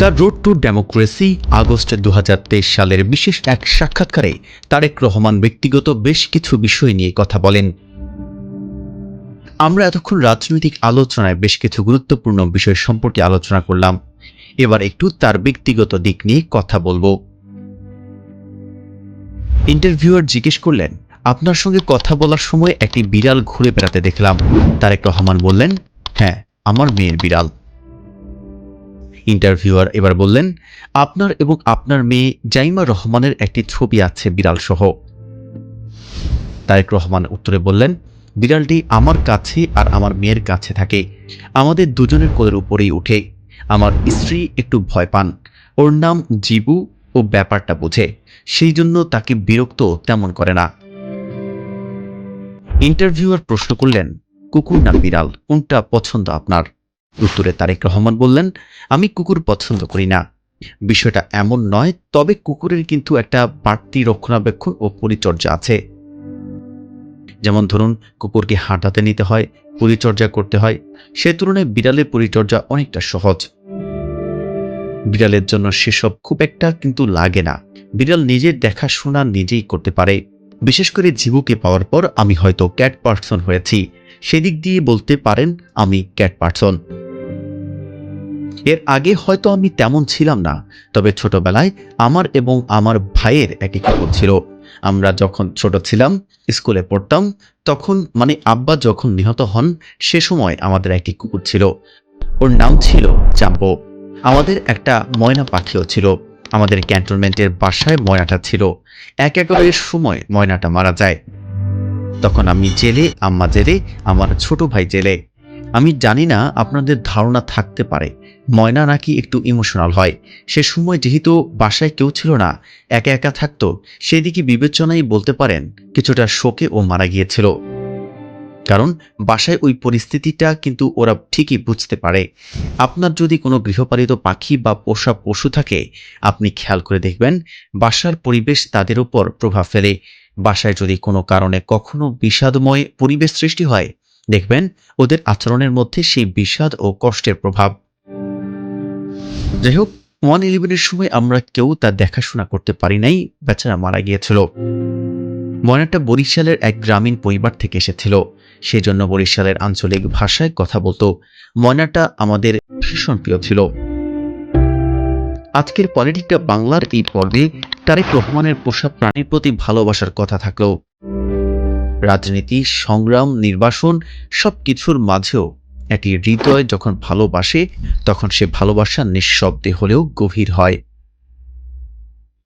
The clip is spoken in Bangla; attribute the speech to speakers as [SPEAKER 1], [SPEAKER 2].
[SPEAKER 1] The road to democracy August দু হাজার তেইশ সালের বিশেষ এক সাক্ষাৎকারে তারেক রহমান ব্যক্তিগত বেশ কিছু বিষয় নিয়ে কথা বলেন। আমরা এতক্ষণ রাজনৈতিক আলোচনায় বেশ কিছু গুরুত্বপূর্ণ বিষয় সম্পর্কে আলোচনা করলাম। এবার একটু তার ব্যক্তিগত দিক নিয়ে কথা বলব। ইন্টারভিউয়ার জিজ্ঞেস করলেন, আপনার সঙ্গে কথা বলার সময় একটি বিড়াল ঘুরে বেড়াতে দেখলাম। তারেক রহমান বললেন হ্যাঁ আমার মেয়ের বিড়াল। ইন্টারভিউয়ার এবার বললেন, আপনার এবং আপনার মেয়ে জাইমা রহমানের একটি ছবি আছে বিড়াল সহ তারেক রহমান উত্তরে বললেন, বিড়ালটি আমার কাছে আর আমার মেয়ের কাছে থাকে। আমাদের দুজনের কোলের উপরেই উঠে। আমার স্ত্রী একটু ভয় পান। ওর নাম জিবু ও ব্যাপারটা বোঝে। সেই জন্য তাকে বিরক্ত তেমন করে না। ইন্টারভিউয়ার প্রশ্ন করলেন, কুকুর না বিড়াল? কোনটা পছন্দ আপনার? উত্তরে তারেক রহমান বললেন, আমি কুকুর পছন্দ করি না। বিষয়টা এমন নয়, তবে কুকুরের কিন্তু একটা বাড়তি রক্ষণাবেক্ষণ ও পরিচর্যা আছে। যেমন ধরুন, কুকুরকে হাঁটাতে নিতে হয়, পরিচর্যা করতে হয়। সে তুলনায় বিড়ালের পরিচর্যা অনেকটা সহজ। বিড়ালের জন্য সেসব খুব একটা কিন্তু লাগে না। বিড়াল নিজের দেখাশোনা নিজেই করতে পারে। বিশেষ করে জীবুকে পাওয়ার পর আমি হয়তো ক্যাট পার্সন হয়েছি। সেদিক দিয়ে বলতে পারেন, আমি ক্যাট পার্সন। এর আগে হয়তো আমি তেমন ছিলাম না, তবে ছোটবেলায় আমার এবং আমার ভাইয়ের একটি কুকুর ছিল আমরা যখন ছোট ছিলাম, স্কুলে পড়তাম, তখন মানে আব্বা যখন নিহত হন, সে সময় আমাদের একটি কুকুর ছিল। ওর নাম ছিল চাম্পো আমাদের একটা ময়না পাখিও ছিল। আমাদের ক্যান্টনমেন্টের বাসায় ময়নাটা ছিল। এক একেবারের সময় ময়নাটা মারা যায়। তখন আমি জেলে, আম্মা জেলে, আমার ছোট ভাই জেলে। আমি জানি না আপনাদের ধারণা থাকতে পারে। ময়না নাকি একটু ইমোশনাল হয়। সে সময় যেহেতু বাসায় কেউ ছিল না, একা একা থাকতো, সেদিকে বিবেচনাই বলতে পারেন কিছুটা শোকে ও মারা গিয়েছিল। কারণ বাসায় ওই পরিস্থিতিটা কিন্তু ওরা ঠিকই বুঝতে পারে। আপনার যদি কোনো গৃহপালিত পাখি বা পোষা পশু থাকে, আপনি খেয়াল করে দেখবেন বাসার পরিবেশ তাদের উপর প্রভাব ফেলে। বাসায় যদি কোনো কারণে কখনো বিষাদময় পরিবেশ সৃষ্টি হয়, দেখবেন ওদের আচরণের মধ্যে সেই বিষাদ ও কষ্টের প্রভাব। যাই হোক ওয়ান ইলেভেনের সময় আমরা কেউ তার দেখাশোনা করতে পারি নাই, বেচারা মারা গিয়েছিল। ময়নাটা বরিশালের এক গ্রামীণ পরিবার থেকে এসেছিল। সেজন্য বরিশালের আঞ্চলিক ভাষায় কথা বলতো। ময়নাটা আমাদের ভীষণ প্রিয় ছিল। আজকের পলিটিকটা বাংলার এই পর্বে তারেক রহমানের পোষা প্রাণীর প্রতি ভালোবাসার কথা থাকলেও রাজনীতি, সংগ্রাম, নির্বাসন সব কিছুর মাঝেও একটি হৃদয় যখন ভালোবাসে তখন সে ভালোবাসা নিঃশব্দে হলেও গভীর হয়।